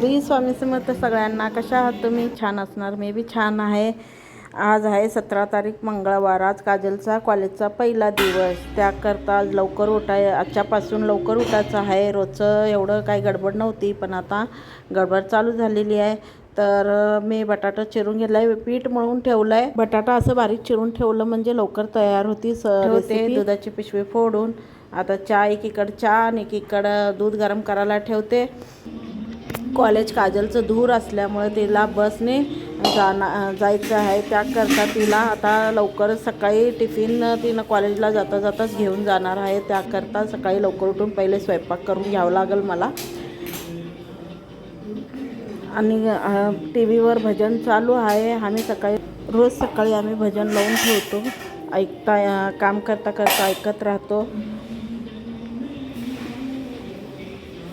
श्री स्वामी समर्थ सगळ्यांना कशा आहात? तुम्ही छान असणार. मी बी छान आहे. आज आहे सतरा तारीख मंगळवार. आज काजलचा कॉलेजचा पहिला दिवस. त्याकरता आज लवकर उठाय आजच्यापासून लवकर उठायचं आहे. रोजचं एवढं काही गडबड नव्हती पण आता गडबड चालू झालेली आहे. तर मी बटाटा चिरून घेतला आहे पीठ मळून ठेवलं आहे बटाटा असं बारीक चिरून ठेवलं म्हणजे लवकर तयार होती स होते दुधाची पिशवी फोडून. आता चहा एकीकडं चहा आणि एकीकडं दूध गरम करायला ठेवते. कॉलेज काजलचं दूर असल्यामुळे तिला बसने जाणार जायचं आहे. त्याकरता तिला आता लवकर सकाळी टिफिन तिनं कॉलेजला जाता जाताच घेऊन जाणार आहे. त्याकरता सकाळी लवकर उठून पहिले स्वयंपाक करून घ्यावं लागेल मला. आणि टी व्हीवर भजन चालू आहे. आम्ही सकाळी रोज सकाळी आम्ही भजन लावून ठेवतो. ऐकता काम करता करता ऐकत राहतो.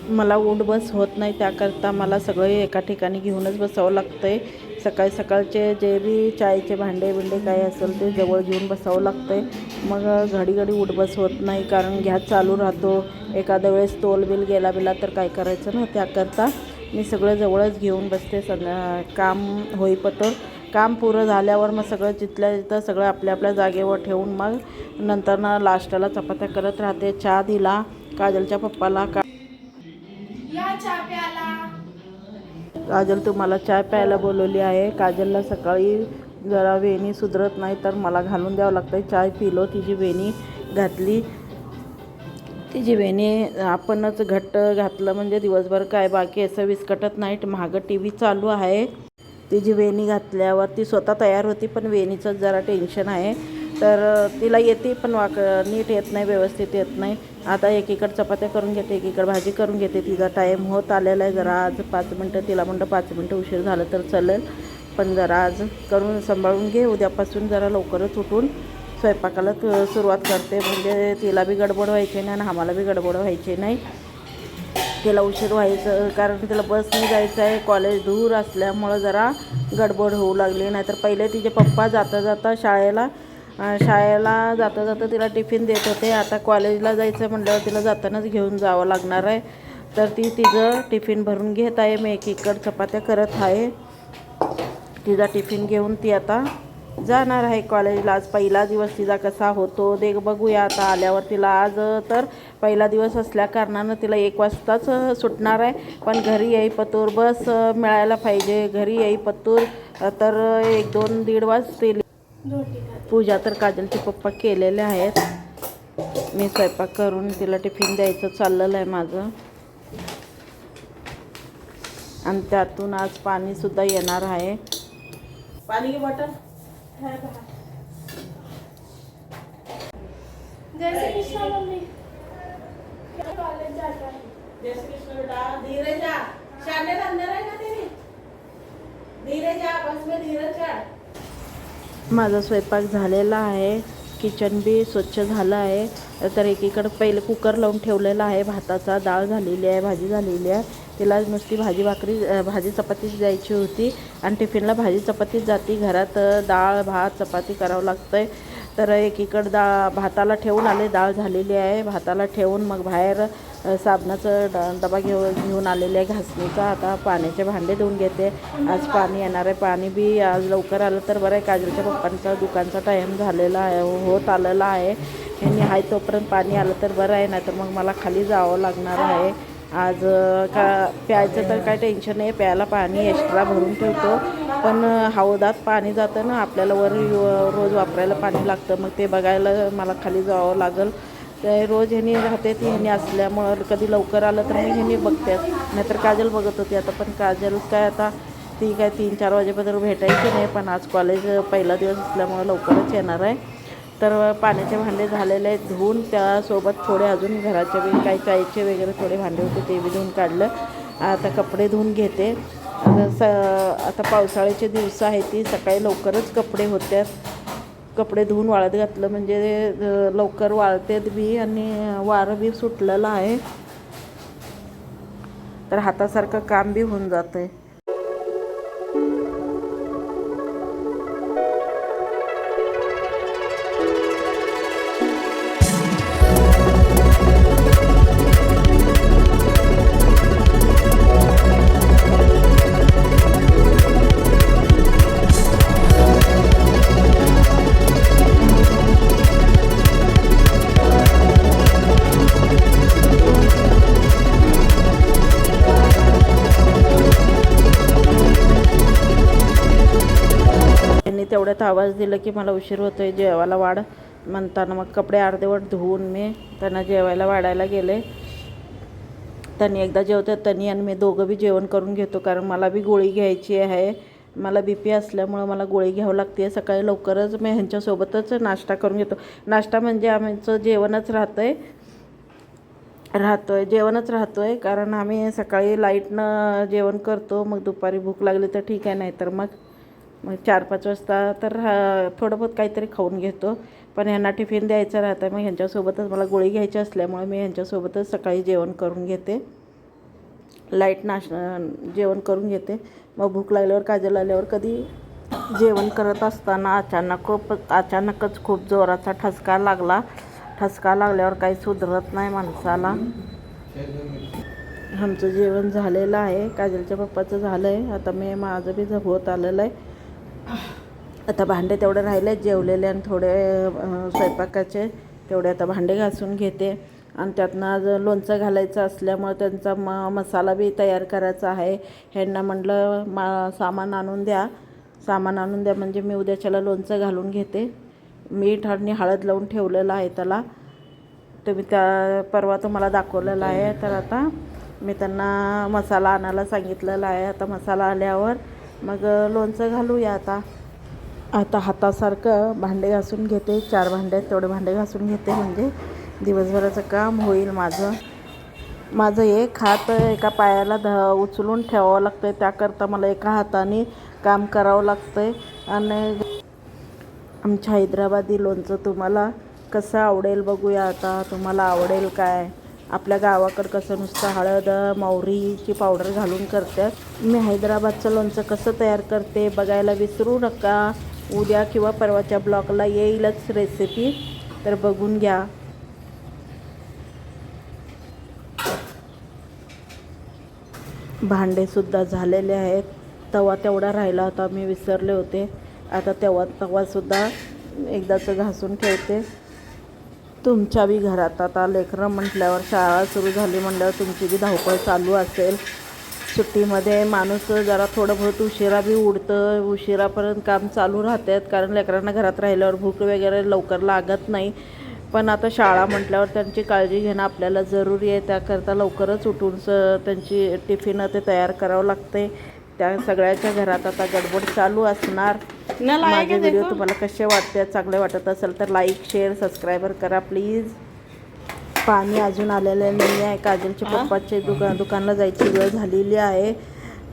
मला उठ बस होत नाही त्याकरता मला सगळे एका ठिकाणी घेऊनच बसावं लागतं आहे सकाळी सकाळचे जे बी चायचे भांडे बिंडे काय असेल ते जवळ घेऊन बसावं लागतं आहे मग घडी घडी उठ बस होत नाही कारण गॅस चालू राहतो. एखाद्या वेळेस तोल बिल गेला बिला तर काय करायचं ना? त्याकरता मी सगळं जवळच घेऊन बसते. सगळं काम होईपतर काम पुरं झाल्यावर मग सगळं जिथल्या तिथं सगळं आपल्या आपल्या जागेवर ठेवून मग नंतर ना लास्टाला चपात्या करत राहते. चहा दिला काजलच्या पप्पाला का काजल तुम्हाला चाय प्यायला बोलवली आहे. काजलला सकाळी जरा वेणी सुधरत नाही तर मला घालून द्यावं लागतं चाय पिलो तिची वेणी घातली. तिची वेणी आपणच घट्ट घातलं म्हणजे दिवसभर काय बाकी असं विस्कटत नाही महागं टी व्ही चालू आहे. तिची वेणी घातल्यावर ती स्वतः तयार होती पण वेणीचं जरा टेन्शन आहे. तर तिला येते पण वाक नीट येत नाही व्यवस्थित येत नाही. आता एकीकडे चपात्या करून घेते एकीकडे भाजी करून घेते. तिचा टाईम होत आलेला आहे. जरा आज पाच मिनटं तिला म्हणतं पाच मिनटं उशीर झालं तर चालेल. पण जरा आज करून सांभाळून घे. उद्यापासून जरा लवकरच उठून स्वयंपाकाला सुरुवात करते. म्हणजे तिला बी गडबड व्हायची नाही आणि आम्हाला बी गडबड व्हायची नाही. तिला उशीर व्हायचं कारण तिला बसने जायचं आहे. कॉलेज दूर असल्यामुळं जरा गडबड होऊ लागली. नाहीतर पहिले तिचे पप्पा जाता जाता शाळेला शाळेला जाता जाता तिला टिफिन देत होते. आता कॉलेजला जायचं म्हटल्यावर तिला जातानाच घेऊन जावं लागणार आहे. तर ती तिचं टिफिन भरून घेत आहे. मी एकीकडं चपात्या करत आहे. तिचा टिफिन घेऊन ती आता जाणार आहे कॉलेजला. आज पहिला दिवस तिचा कसा होतो देख बघूया. आता आल्यावर तिला आज तर पहिला दिवस असल्या कारणानं तिला एक वाजताच सुटणार आहे. पण घरी येई पतूर बस मिळायला पाहिजे. घरी येई पतूर तर एक दोन दीड वाजतील. पूजा तर काजलचे पप्पा केलेले आहेत. मी स्वयंपाक करून तिला टिफिन द्यायचं चाललेलं आहे माझं. आणि त्यातून आज पाणीसुद्धा येणार आहे. पाणी घे bottle? Jai Shri Krishna mummy. College जाता जय श्री कृष्ण बेटा धीरे जा. धीरे जा बस में धीरे चढ. माझा स्वयंपाक झालेला आहे. किचन बी स्वच्छ झालं आहे. तर एकीकडं पहिले कुकर लावून ठेवलेला आहे. भाताचा डाळ झालेली आहे भाजी झालेली आहे. तिला नुसती भाजी भाकरी भाजी चपातीच द्यायची होती. आणि टिफिनला भाजी चपातीच जाती. घरात डाळ भात चपाती करावं लागतंय. तर एकीकडं डाळ भाताला ठेवून आले. डाळ झालेली आहे. भाताला ठेवून मग बाहेर साबणाचं ड डबा घेऊन घेऊन आलेले आहे घासणीचा. आता पाण्याचे भांडे धुवून घेते. आज पाणी येणार आहे. पाणी बी आज लवकर आलं तर बरं आहे. काजलच्या पप्पांचा दुकानचा टाईम झालेला आहे. होत आलेला आहे. आणि आहे तोपर्यंत पाणी आलं तर बरं आहे. नाहीतर मग मला खाली जावं लागणार आहे. आज का प्यायचं तर काय टेन्शन नाही. प्यायला पाणी एक्स्ट्रा भरून ठेवतो. पण हौदात पाणी जातं ना. आपल्याला वर रोज वापरायला पाणी लागतं. मग ते बघायला मला खाली जावं लागेल. ते रोज ह्यानी राहते ती असल्यामुळं कधी लवकर आलं तर मग ह्यानी बघते नाहीतर काजल बघत होती आता पण काजल काय आता ती काय तीन चार वाजेपर्यंत भेटायची नाही पण आज कॉलेज पहिला दिवस असल्यामुळं लवकरच येणार आहे. तर पाण्याचे भांडे झालेले आहेत धुवून त्यासोबत थोडे अजून घराचे बी काही चायचे वगैरे थोडे भांडे होते ते बी धुवून काढलं. आता कपडे धुवून घेते. स आता पावसाळ्याचे दिवस आहे ती सकाळी लवकरच कपडे होत्यात. कपडे धुवून वाळत घातलं. म्हणजे लवकर वाळतेत बी आणि वारं बी सुटलेलं आहे. तर हातासारखं काम बी होऊन जातं आहे तेवढ्यात आवाज दिला की मला उशीर होतो आहे जेवायला वाढ म्हणताना मग कपडे अर्धेवट धुवून मी त्यांना जेवायला वाढायला गेले. त्यांनी एकदा जेवतात त्यांनी आणि मी दोघं बी जेवण करून घेतो कारण मला बी गोळी घ्यायची आहे. मला बी पी असल्यामुळं मला गोळी घ्यावं लागते सकाळी लवकरच मी ह्यांच्यासोबतच नाश्ता करून घेतो. नाश्ता म्हणजे आमचं जेवणच राहतं आहे राहतो आहे जेवणच राहतो आहे कारण आम्ही सकाळी लाईटनं जेवण करतो. मग दुपारी भूक लागली तर ठीक आहे नाही तर मग मग चार पाच वाजता तर हा थोडं बहुत काहीतरी खाऊन घेतो. पण ह्यांना टिफिन द्यायचं राहतं. मग ह्यांच्यासोबतच मला गोळी घ्यायची असल्यामुळे मी ह्यांच्यासोबतच सकाळी जेवण करून घेते. लाइट नाश जेवण करून घेते. मग भूक लागल्यावर काजल आल्यावर कधी जेवण करत असताना अचानक खूप अचानकच खूप जोराचा ठसका लागला. ठसका लागल्यावर काही सुधरत नाही माणसाला. आमचं जेवण झालेलं आहे. काजलच्या पप्पाचं झालं आहे आता मी माझं बी झपवत आलेलं आहे. आता भांडे तेवढे राहिले जेवलेले आणि थोडे स्वयंपाकाचे तेवढे आता भांडे घासून घेते. आणि त्यातनं आज लोणचं घालायचं असल्यामुळं त्यांचा म मसाला बी तयार करायचा आहे. ह्यांना म्हटलं मा सामान आणून द्या. सामान आणून द्या म्हणजे मी उद्याच्याला लोणचं घालून घेते. मीठ आणि हळद लावून ठेवलेलं आहे त्याला. तुम्ही त्या परवा तुम्हाला दाखवलेला आहे. तर आता मी त्यांना मसाला आणायला सांगितलेला आहे. आता मसाला आल्यावर मग लोणचं घालूया आता. आता हातासारखं भांडे घासून घेते. चार भांडे आहेत, तेवढे भांडे घासून घेते म्हणजे दिवसभराचं काम होईल माझं. माझं एक हात एका पायाला ध उचलून ठेवावं लागतं आहे त्याकरता मला एका हाताने काम करावं लागतं आहे आणि आमच्या हैदराबादी लोणचं तुम्हाला कसं आवडेल बघूया आता. तुम्हाला आवडेल काय? आपल्या गावाकडं कसं नुसतं हळद मोहरीची पावडर घालून करतात. मी हैदराबादचं लोणचं कसं तयार करते बघायला विसरू नका. उद्या किंवा परवाच्या ब्लॉगला येईलच रेसिपी तर बघून घ्या. भांडेसुद्धा झालेले आहेत. तवा तेवढा राहिला होता मी विसरले होते. आता तेव्हा तवासुद्धा एकदाचं घासून ठेवते. तुमच्या बी घरात आता लेकरं म्हटल्यावर शाळा सुरू झाली म्हटल्यावर तुमची बी धावपळ चालू असेल. सुट्टीमध्ये माणूस जरा थोडं बहुत उशिरा बी उडतं उशिरापर्यंत काम चालू राहतात कारण लेकरांना घरात राहिल्यावर भूक वगैरे लवकर लागत नाही. पण आता शाळा म्हटल्यावर त्यांची काळजी घेणं आपल्याला जरुरी आहे. त्याकरता लवकरच उठून स त्यांची टिफिनं ते तयार करावं लागते. त्या सगळ्याच्या घरात आता गडबड चालू असणार. माझे व्हिडिओ तुम्हाला कसे वाटते चांगले वाटत असेल तर लाईक शेअर सबस्क्रायबर करा प्लीज पाणी अजून आलेलं नाही आहे काजलच्या पप्पाचे दुकान दुकानला जायची वेळ झालेली आहे.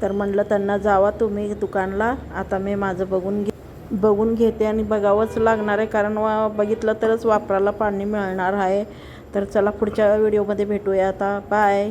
तर म्हणलं त्यांना जावा तुम्ही दुकानला. आता मी माझं बघून घे बघून घेते आणि बघावंच लागणार आहे. कारण वा बघितलं तरच वापराला पाणी मिळणार आहे. तर चला पुढच्या व्हिडिओमध्ये भेटूया आता. बाय